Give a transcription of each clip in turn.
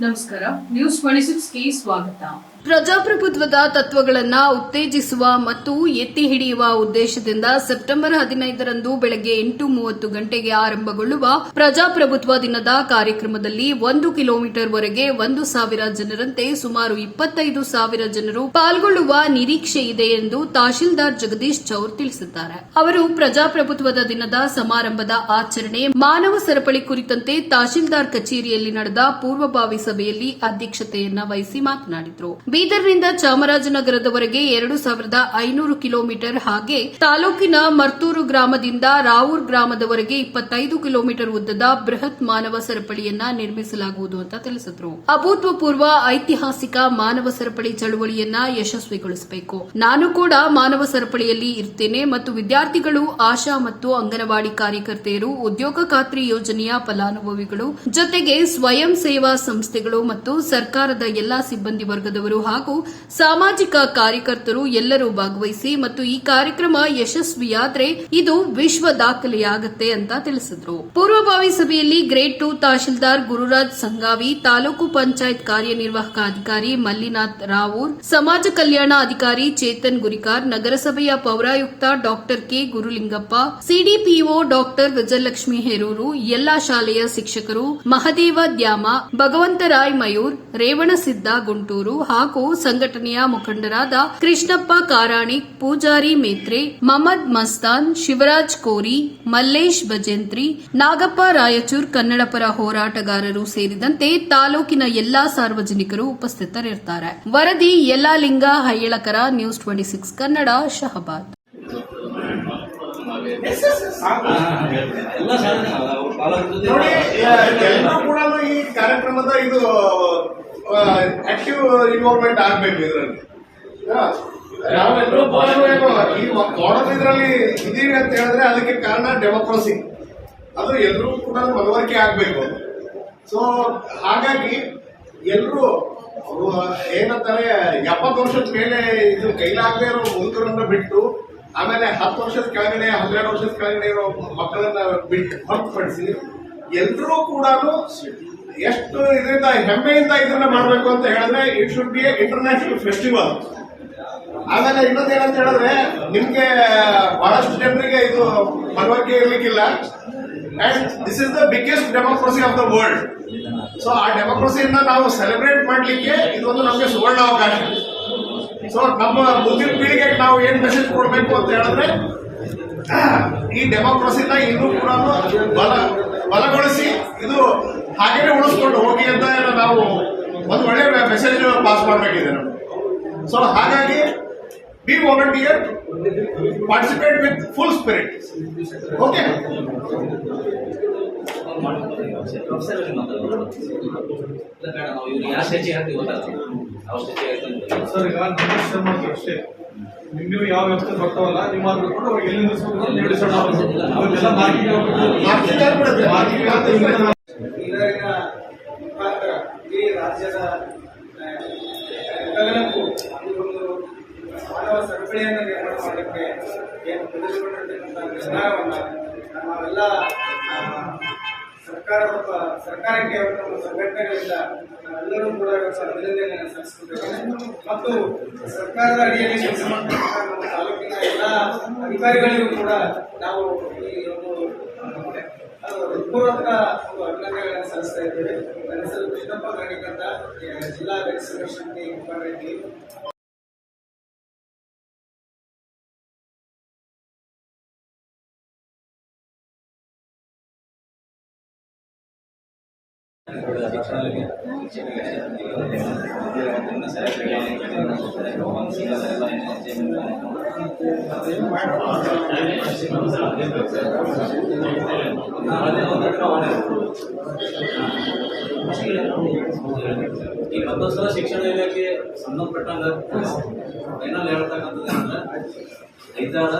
ನಮಸ್ಕಾರ. News twenty ಸ್ವಾಗತ. ಪ್ರಜಾಪ್ರಭುತ್ವದ ತತ್ವಗಳನ್ನ ಉತ್ತೇಜಿಸುವ ಮತ್ತು ಎತ್ತಿ ಹಿಡಿಯುವ ಉದ್ದೇಶದಿಂದ ಸೆಪ್ಟೆಂಬರ್ ಹದಿನೈದರಂದು ಬೆಳಗ್ಗೆ ಎಂಟು ಮೂವತ್ತು ಗಂಟೆಗೆ ಆರಂಭಗೊಳ್ಳುವ ಪ್ರಜಾಪ್ರಭುತ್ವ ದಿನದ ಕಾರ್ಯಕ್ರಮದಲ್ಲಿ ಒಂದು ಕಿಲೋಮೀಟರ್ ವರೆಗೆ ಒಂದು ಸಾವಿರ ಜನರಂತೆ ಸುಮಾರು ಇಪ್ಪತ್ತೈದು ಸಾವಿರ ಜನರು ಪಾಲ್ಗೊಳ್ಳುವ ನಿರೀಕ್ಷೆ ಇದೆ ಎಂದು ತಹಶೀಲ್ದಾರ್ ಜಗದೀಶ್ ಚೌರ್ ತಿಳಿಸಿದ್ದಾರೆ. ಅವರು ಪ್ರಜಾಪ್ರಭುತ್ವದ ದಿನದ ಸಮಾರಂಭದ ಆಚರಣೆ ಮಾನವ ಸರಪಳಿ ಕುರಿತಂತೆ ತಹಶೀಲ್ದಾರ್ ಕಚೇರಿಯಲ್ಲಿ ನಡೆದ ಪೂರ್ವಭಾವಿ ಸಭೆಯಲ್ಲಿ ಅಧ್ಯಕ್ಷತೆಯನ್ನ ವಹಿಸಿ ಮಾತನಾಡಿದರು. ಬೀದರ್ನಿಂದ ಚಾಮರಾಜನಗರದವರೆಗೆ ಎರಡು ಸಾವಿರದ ಐನೂರು ಕಿಲೋಮೀಟರ್ ಹಾಗೆ ತಾಲೂಕಿನ ಮರ್ತೂರು ಗ್ರಾಮದಿಂದ ರಾವೂರ್ ಗ್ರಾಮದವರೆಗೆ ಇಪ್ಪತ್ತೈದು ಕಿಲೋಮೀಟರ್ ಉದ್ದದ ಬೃಹತ್ ಮಾನವ ಸರಪಳಿಯನ್ನ ನಿರ್ಮಿಸಲಾಗುವುದು ಅಂತ ತಿಳಿಸಿದರು. ಅಭೂತಪೂರ್ವ ಐತಿಹಾಸಿಕ ಮಾನವ ಸರಪಳಿ ಚಳುವಳಿಯನ್ನ ಯಶಸ್ವಿಗೊಳಿಸಬೇಕು. ನಾನು ಕೂಡ ಮಾನವ ಸರಪಳಿಯಲ್ಲಿ ಇರ್ತೇನೆ ಮತ್ತು ವಿದ್ಯಾರ್ಥಿಗಳು, ಆಶಾ ಮತ್ತು ಅಂಗನವಾಡಿ ಕಾರ್ಯಕರ್ತೆಯರು ಉದ್ಯೋಗ ಖಾತ್ರಿ ಯೋಜನೆಯ ಫಲಾನುಭವಿಗಳು ಜೊತೆಗೆ ಸ್ವಯಂ ಸೇವಾ ಸಂಸ್ಥೆಗಳು ಮತ್ತು ಸರ್ಕಾರದ ಎಲ್ಲಾ ಸಿಬ್ಬಂದಿ ವರ್ಗದವರು ಹಾಗೂ ಸಾಮಾಜಿಕ ಕಾರ್ಯಕರ್ತರು ಎಲ್ಲರೂ ಭಾಗವಹಿಸಿ ಮತ್ತು ಈ ಕಾರ್ಯಕ್ರಮ ಯಶಸ್ವಿಯಾದ್ರೆ ಇದು ವಿಶ್ವ ದಾಖಲೆಯಾಗತ್ತೆ ಅಂತ ತಿಳಿಸಿದ್ರು. ಪೂರ್ವಭಾವಿ ಸಭೆಯಲ್ಲಿ ಗ್ರೇಡ್ ಟು ತಹಶೀಲ್ದಾರ್ ಗುರುರಾಜ್ ಸಂಗಾವಿ, ತಾಲೂಕು ಪಂಚಾಯತ್ ಕಾರ್ಯನಿರ್ವಾಹಕ ಅಧಿಕಾರಿ ಮಲ್ಲಿನಾಥ್ ರಾವೂರ್, ಸಮಾಜ ಕಲ್ಯಾಣ ಅಧಿಕಾರಿ ಚೇತನ್ ಗುರಿಕಾರ್, ನಗರಸಭೆಯ ಪೌರಾಯುಕ್ತ doctor K Gurulingappa, CDPO doctor Vijayalakshmi Heruru, ಎಲ್ಲಾ ಶಾಲೆಯ ಶಿಕ್ಷಕರು, ಮಹದೇವ ದ್ಯಾಮ ಭಗವಂತರಾಯ್ ಮಯೂರ್ ರೇವಣಸಿದ್ದ ಗುಂಟೂರು ಹಾಗೂ ಸಂಘಟನೆಯ ಮುಖಂಡರಾದ ಕೃಷ್ಣಪ್ಪ ಕಾರಾಣಿ ಪೂಜಾರಿ ಮೇತ್ರೆ ಮಹಮ್ಮದ್ ಮಸ್ತಾನ್ ಶಿವರಾಜ್ ಕೋರಿ ಮಲ್ಲೇಶ್ ಭಜಂತ್ರಿ ನಾಗಪ್ಪ ರಾಯಚೂರ್ ಕನ್ನಡಪರ ಹೋರಾಟಗಾರರು ಸೇರಿದಂತೆ ತಾಲೂಕಿನ ಎಲ್ಲಾ ಸಾರ್ವಜನಿಕರು ಉಪಸ್ಥಿತರಿರ್ತಾರೆ ವರದಿ Yallalinga Hayyalakar news twenty six Kannada Shahabad ಎಲ್ಲ ಕಾರ್ಯಕ್ರಮದ ಇದು ಆಕ್ಟಿವ್ ಇನ್ವಾಲ್ವ್ಮೆಂಟ್ ಆಗ್ಬೇಕು ಇದರಲ್ಲಿ. ಈ ಮಾಡೋದ್ರಲ್ಲಿ ಇದರಲ್ಲಿ ಇದೀವಿ ಅಂತ ಹೇಳಿದ್ರೆ ಅದಕ್ಕೆ ಕಾರಣ ಡೆಮೋಕ್ರಸಿ ಅದು ಎಲ್ಲರೂ ಕೂಡ ಮನವರಿಕೆ ಆಗ್ಬೇಕು. ಸೊ ಹಾಗಾಗಿ ಎಲ್ಲರೂ ಅವರು ಏನಂತಾರೆ ಎಪ್ಪತ್ತು ವರ್ಷದ ಮೇಲೆ ಇದು ಕೈಲಾಗದೆ ಇರೋ ಮುದುಕರನ್ನ ಬಿಟ್ಟು ಆಮೇಲೆ ಹತ್ತು ವರ್ಷದ ಕೆಳಗಡೆ ಹನ್ನೆರಡು ವರ್ಷದ ಕೆಳಗಡೆ ಇರೋ ಮಕ್ಕಳನ್ನ ಬಿಟ್ಟು ಹೊರತುಪಡಿಸಿ ಎಲ್ಲರೂ ಕೂಡ ಎಷ್ಟು ಇದರಿಂದ, ಹೆಮ್ಮೆಯಿಂದ ಇದನ್ನ ಮಾಡಬೇಕು ಅಂತ ಹೇಳಿದ್ರೆ it should be international festival ಆಮೇಲೆ ಇನ್ನೊಂದು ಏನಂತ ಹೇಳಿದ್ರೆ, ನಿಮ್ಗೆ ಬಹಳಷ್ಟು ಜನರಿಗೆ ಇದು ಮನವರಿಕೆ ಇರ್ಲಿಕ್ಕಿಲ್ಲ. And this is the biggest democracy of the world so ಆ ಡೆಮೋಕ್ರಸಿಯನ್ನ ನಾವು ಸೆಲೆಬ್ರೇಟ್ ಮಾಡ್ಲಿಕ್ಕೆ ಇದೊಂದು ನಮಗೆ ಸುವರ್ಣ ಅವಕಾಶ ಸೊ ನಮ್ಮ ಮುಂದಿನ ಪೀಳಿಗೆಗೆ ನಾವು ಏನ್ ಮೆಸೇಜ್ ಕೊಡ್ಬೇಕು ಅಂತ ಹೇಳಿದ್ರೆ ಈ ಡೆಮೋಕ್ರಸಿನ ಇನ್ನೂ ಕೂಡ ಬಲ ಬಲಗೊಳಿಸಿ ಇದು ಹಾಗೇನೆ ಉಳಿಸ್ಕೊಂಡು ಹೋಗಿ ಅಂತ ನಾವು ಒಂದು ಒಳ್ಳೆ ಮೆಸೇಜ್ ಪಾಸ್ ಮಾಡಬೇಕಿದೆ ನಾವು ಸೊ ಹಾಗಾಗಿ be volunteer participate with full spirit okay professor ಮಾತಾಡೋದು ಬೇಡ ಯಾವ ಸ್ಟೇಜ್ ಹೇಳ್ತೀವಿ ಗೊತ್ತಾಗ್ತದೆ ಯಾವ ಸ್ಟೇಜ್ ಹೇಳ್ತೀವಿ ಸರ್ ಈಗ ಅಷ್ಟೇ. ನೀವು ಯಾವ ವ್ಯವಸ್ಥೆ ಬರ್ತಾವಲ್ಲ ನಿಮ್ಮ ಮಾಡ್ಬಿಟ್ಟು ಅವ್ರಿಗೆ ಎಲ್ಲಿ ಮಾರ್ಕಿಂಗ್ ಮಾರ್ಕಿಂಗ್ ಅಂತ ಹಿಂಗೆ ಇದರಿನ ರಾಜ್ಯದ ಈ ಒಂದು ಮಾನವ ಸರಪಳಿಯನ್ನು ಮಾಡಲಿಕ್ಕೆ ಏನು ನಿರ್ಧಾರವನ್ನು ನಾವೆಲ್ಲ ಆ, ಸರ್ಕಾರದ ಸರ್ಕಾರಕ್ಕೆ ಸಂಘಟನೆಗಳಿಂದ ಎಲ್ಲರೂ ಕೂಡ ಅಭಿನಂದನೆಯನ್ನು ಸಲ್ಲಿಸುತ್ತೇವೆ ಮತ್ತು ಸರ್ಕಾರದ ಅಡಿಯಲ್ಲಿ ಕೆಲಸ ನಮ್ಮ ತಾಲೂಕಿನ ಎಲ್ಲ ಅಧಿಕಾರಿಗಳಿಗೂ ಕೂಡ ನಾವು ಈ ಒಂದು ಹೃತ್ಪೂರ್ವಕ ಒಂದು ಅಭಿನಂದನೆಗಳನ್ನು ಸಲ್ಲಿಸ್ತಾ ಇದ್ದೇವೆ. ನನ್ನ ಹೆಸರು ಕೃಷ್ಣಪ್ಪ ಕಾರ್ಯಕರ್ತ ಜಿಲ್ಲಾ ಅಧ್ಯಕ್ಷ ಸಂಘರ್ಷ ಮುಖಂಡರಾಗಿ ಈ ಮತ್ತೊಂದ್ಸಲ ಶಿಕ್ಷಣ ಇಲಾಖೆ ಸಂಬಂಧಪಟ್ಟಂಗ ಫೈನಲ್ ಹೇಳ್ತಕ್ಕಂಥದ್ದು ಏನಂದ್ರೆ ಐದಾರ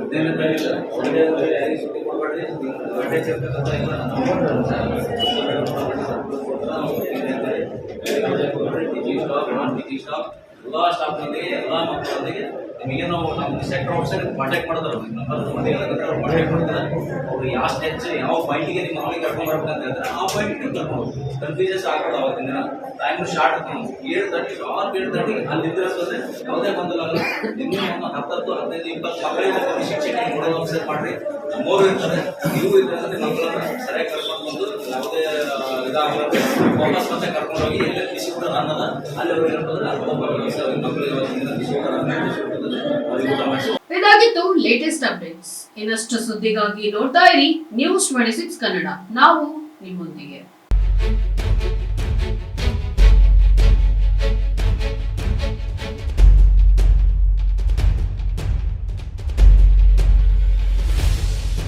ಹದಿನೈದನೇ ತಾರೀಕು ಒಂದೇ ದಿನ ಯಾರಿಗೆ ಸುಟ್ಟಿ ಕೊಡಬೇಡ್ರಿ ಬಡ್ಡೆ ಸೇರ್ತಕ್ಕಂಥ ಎಲ್ಲ teaching staff non teaching staff ಎಲ್ಲ ಸ್ಟಾಫ್ನೊಂದಿಗೆ ಎಲ್ಲ ಮಕ್ಕಳೊಂದಿಗೆ ನಿಮಗೇನು ನಮ್ಮ ಸೆಕ್ಟರ್ ಆಫೀಸರ್ ಕಾಂಟ್ಯಾಕ್ಟ್ ಮಾಡ್ತಾರೆ ನಂಬರ್ ಮಂದಿಗೆ ಅವ್ರು ಕಾಂಟ್ಯಾಕ್ಟ್ ಮಾಡ್ತಾರೆ ಅವ್ರು ಯಾವ ಸ್ಟೆಚ್ ಯಾವ ಪಾಯಿಂಟಿಗೆ ನಿಮ್ಮ ಮಗಳಿಗೆ ಕರ್ಕೊಂಡು ಬರ್ಬೇಕು ಅಂತ ಹೇಳ್ತಾರೆ ಆ ಪಾಯಿಂಟ್ ನೀವು ಕರ್ಕೊಂಡು ಕನ್ಫ್ಯೂಷನ್ಸ್ ಆಗ್ಬೋದು ಅವತ್ತಿನ ದಿನ. ಟೈಮ್ ಶಾರ್ಟ್ ಏಳು ತರ್ಟಿ ಆರು ಏಳು ತರ್ಟಿ ಅಲ್ಲಿ ಇದ್ದರೆ ಯಾವುದೇ ಗೊಂದಲ ಒಂದು ಹತ್ತತ್ತು, ಹದಿನೈದು, ಇಪ್ಪತ್ತು ಮಕ್ಕಳಿಗೆ ಶಿಕ್ಷಣ ನೋಡೋ ಆಫೀಸರ್ ಮಾಡ್ರಿ. ಇರ್ತಾರೆ, ನೀವು ಇದ್ದರೆ ಮಕ್ಕಳನ್ನ ಸರಿಯಾಗಿ ಕರ್ಕೊಂಡು ಬಂದು ಯಾವುದೇ ಇದಾಗಲಾರ್ದೆ ವಾಪಸ್ ಮತ್ತೆ ಕರ್ಕೊಂಡು ಹೋಗಿ ಎಲ್ಲೇ ಬಿಸಿ ಊಟ ಅನ್ನದ ಅಲ್ಲಿ ಮಾಡಿಸಿ. ಇದಾಗಿತ್ತು ಲೇಟೆಸ್ಟ್ ಅಪ್ಡೇಟ್ಸ್ ಇನ್ನಷ್ಟು ಸುದ್ದಿಗಾಗಿ ನೋಡ್ತಾ ಇರಿ ನ್ಯೂಸ್ ಟ್ವೆಂಟಿ ಸಿಕ್ಸ್ ಕನ್ನಡ ನಾವು ನಿಮ್ಮೊಂದಿಗೆ.